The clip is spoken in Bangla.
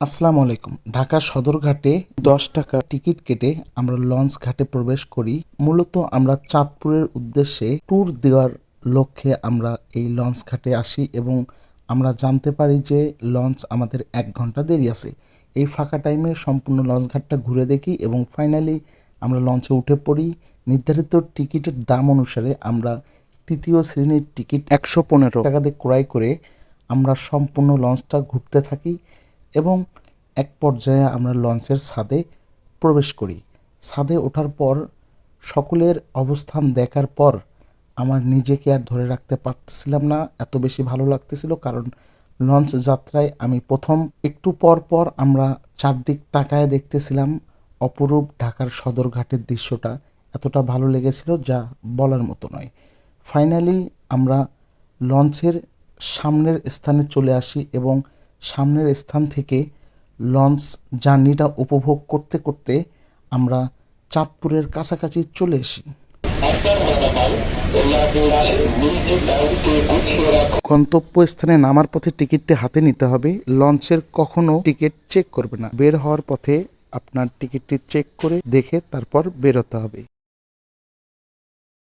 আসসালামু আলাইকুম। ঢাকা সদরঘাটে দশ টাকা টিকিট কেটে আমরা লঞ্চ ঘাটে প্রবেশ করি। মূলত আমরা চাঁদপুরের উদ্দেশ্যে ট্যুর দেওয়ার লক্ষ্যে আমরা এই লঞ্চ ঘাটে আসি এবং আমরা জানতে পারি যে লঞ্চ আমাদের এক ঘণ্টা দেরি আছে। এই ফাঁকা টাইমে সম্পূর্ণ লঞ্চ ঘাটটা ঘুরে দেখি এবং ফাইনালি আমরা লঞ্চে উঠে পড়ি। নির্ধারিত টিকিটের দাম অনুসারে আমরা তৃতীয় শ্রেণির টিকিট একশো পনেরো টাকা দিয়ে ক্রয় করে আমরা সম্পূর্ণ লঞ্চটা ঘুরতে থাকি। এবং এক পর্যায়ে আমরা লঞ্চের ছাদে প্রবেশ করি। ছাদে ওঠার পর সকলের অবস্থান দেখার পর আমার নিজেকে আর ধরে রাখতে পারতেছিলাম না, এত বেশি ভালো লাগতেছিল কারণ লঞ্চ যাত্রায় আমি প্রথম। একটু পর পর আমরা চারদিক তাকায় দেখতেছিলাম অপরূপ ঢাকার সদরঘাটের দৃশ্যটা এতটা ভালো লেগেছিল যা বলার মতো নয়। ফাইনালি আমরা লঞ্চের সামনের স্থানে চলে আসি এবং সামনের স্থান থেকে লঞ্চ জার্নিটা উপভোগ করতে করতে আমরা চাঁদপুরের কাছাকাছি চলে আসি গন্তব্য স্থানে নামার পথে টিকিটটি হাতে নিতে হবে। লঞ্চের কখনো টিকিট চেক করবে না। বের হওয়ার পথে আপনার টিকিটটি চেক করে দেখে তারপর বেরোতে হবে।